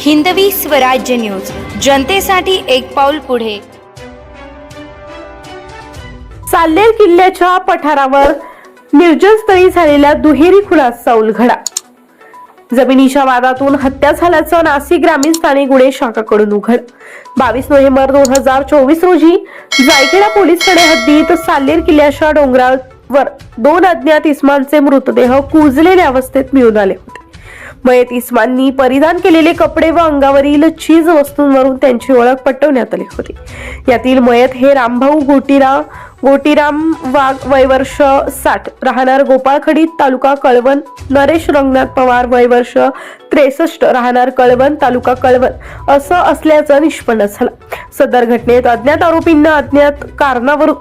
Hindavi Swarajya news. जनतेसाठी एक पाऊल पुढे. साल्लेर किल्ल्याच्या पठारावर निर्जनस्थळी झालेल्या दुहेरी खुनाचा उलघडा जमिनीच्या वादातून हत्या झाल्याचं नाशिक ग्रामीण स्थानिक गुन्हे शाखाकडून उघड. बावीस नोव्हेंबर दोन हजार चोवीस रोजी जायखेडा पोलीस ठाणे हद्दीत साल्लेर किल्ल्याच्या डोंगरावर दोन अज्ञात इस्मांचे मृतदेह कुजलेल्या अवस्थेत मिळून आले होते. मयत इस्मांनी परिधान केलेले कपडे व अंगावरील चीज वस्तूंवरून त्यांची ओळख पटवण्यात आली होती. यातील मयत हे रामभाऊ गोटीरा गोटीराम वाघ वयवर्ष साठ राहणार गोपाळखडी तालुका कळवण नरेश रंगनाथ पवार वयवर्ष त्रेसष्ट राहणार कळवण तालुका कळवण असं असल्याचं निष्पन्न झालं. सदर घटनेत अज्ञात आरोपींना अज्ञात कारणावरून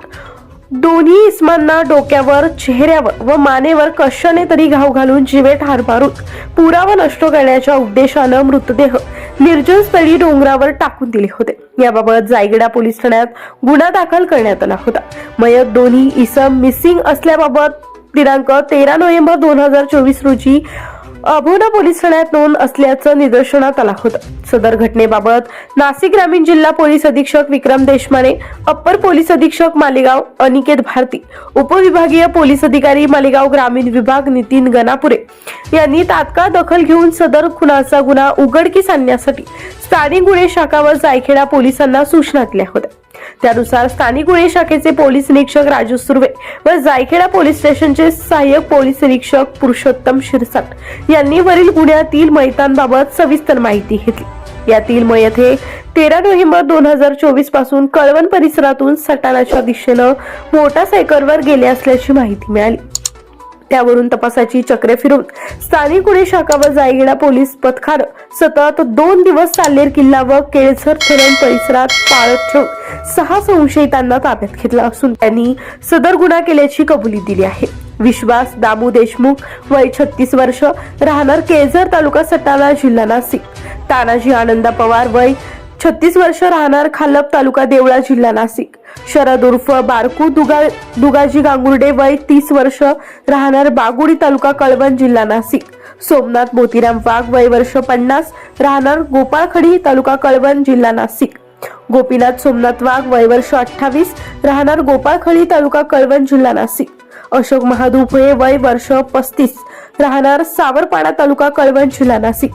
दोन्ही इस्मांना डोक्यावर चेहऱ्यावर व मानेवर कशाने तरी घाव घालून जीवे ठार मारून पुरावा नष्ट करण्याच्या उद्देशानं मृतदेह निर्जन स्थळी डोंगरावर टाकून दिले होते. याबाबत जायगडा पोलीस ठाण्यात गुन्हा दाखल करण्यात आला होता. मयत दोन्ही इसम मिसिंग असल्याबाबत दिनांक तेरा नोव्हेंबर दोन हजार चोवीस रोजी अभोना पोलीस ठाण्यात नोंद असल्याचं निदर्शनात आला होतं. सदर घटनेबाबत नाशिक ग्रामीण जिल्हा पोलीस अधीक्षक विक्रम देशमाने अप्पर पोलीस अधीक्षक मालेगाव अनिकेत भारती उपविभागीय पोलीस अधिकारी मालेगाव ग्रामीण विभाग नितीन गणापुरे यांनी तात्काळ दखल घेऊन सदर खुनाचा गुन्हा उघडकीस आणण्यासाठी स्थानिक गुन्हे शाखा व जायखेडा पोलिसांना सूचना दिल्या होत्या. त्यानुसार स्थानिक गुन्हे शाखेचे पोलीस निरीक्षक राजू सुर्वे व जायखेडा पोलीस स्टेशनचे सहाय्यक पोलीस निरीक्षक पुरुषोत्तम शिरसाट यांनी वरील गुन्ह्यातील मैतांबाबत सविस्तर माहिती घेतली. यातील मयत हे तेरा नोव्हेंबर दोन हजार चोवीसपासून कळवण परिसरातून सटाणाच्या दिशेनं मोटारसायकलवर गेले असल्याची माहिती मिळाली. त्यावरून तपासाची चक्रे फिरून स्थानिक गुन्हे शाखा व जायगेडा पोलीस पथकानं सतत दोन दिवस साल्लेर किल्ला व केळझर धरण परिसरात पाळत ठेवून सहा संशयितांना ताब्यात घेतला असून त्यांनी सदर गुन्हा केल्याची कबुली दिली आहे. विश्वास दामू देशमुख वय छत्तीस वर्ष राहणार केळझर तालुका सटाणा जिल्हा नाशिक. तानाजी आनंदा पवार वय छत्तीस वर्ष राहणार खालप तालुका देवळा जिल्हा नाशिक. शरद उर्फ बारकू दुगा दुगाजी गांगुर्डे वय तीस वर्ष राहणार बागुडी तालुका कळवण जिल्हा नाशिक. सोमनाथ मोतीराम वाघ वय वर्ष पन्नास राहणार गोपाळखडी तालुका कळवण जिल्हा नाशिक. गोपीनाथ सोमनाथ वाघ वय वर्ष अठ्ठावीस राहणार गोपाळखडी तालुका कळवण जिल्हा नाशिक. अशोक महाधुपळे वय वर्ष पस्तीस राहणार सावरपाडा तालुका कळवण जिल्हा नाशिक.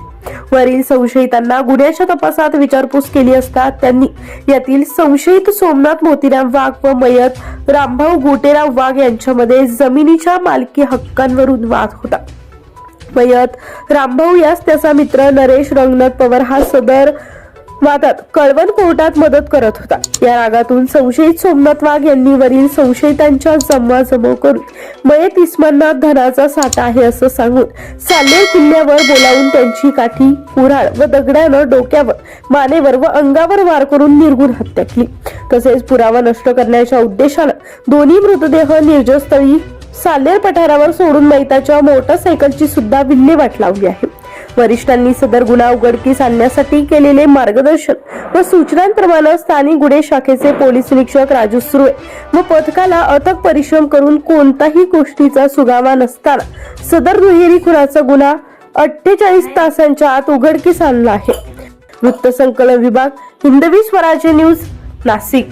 वरील संशयितांना गुन्ह्याच्या तपासात विचारपूस केली असता त्यांनी यातील संशयित सोमनाथ मोतीराम वाघ व मयत रामभाऊ गोटेराव वाघ यांच्यामध्ये जमिनीच्या मालकी हक्कांवरून वाद होता. वयत रामभाऊ यास त्याचा मित्र नरेश रंगनाथ पवार हा सदर वादात कळवण कोर्टात मदत करत होता. या रागातून संशयित सोमनाथ वाघ यांनी वरील संशयितांच्या जमवाजमव करून मयत इस्मांना धनाचा साठा आहे असं सांगून साले किल्ल्यावर बोलावून त्यांची काठी कुऱ्हाड व दगड्यानं डोक्यावर मानेवर व अंगावर वार करून निर्गुण हत्या केली. तसेच पुरावा नष्ट करण्याच्या उद्देशानं दोन्ही मृतदेह निर्जस्थळी सालेर पठारावर सोडून मैताच्या मोटरसायकलची सुद्धा विल्हेवाट लावली आहे. वरिष्ठांनी सदर गुन्हा उघडकीस आणण्यासाठी केलेले मार्गदर्शन व सूचनांप्रमाणे स्थानिक गुन्हे शाखेचे पोलीस निरीक्षक राजू सुर्वे व पथकाला अथक परिश्रम करून कोणताही गोष्टीचा सुगावा नसताना सदर दुहेरी खुनाचा गुन्हा अठ्ठेचाळीस तासांच्या आत उघडकीस आणला आहे. वृत्तसंकलन विभाग हिंदवी स्वराज्य न्यूज नाशिक.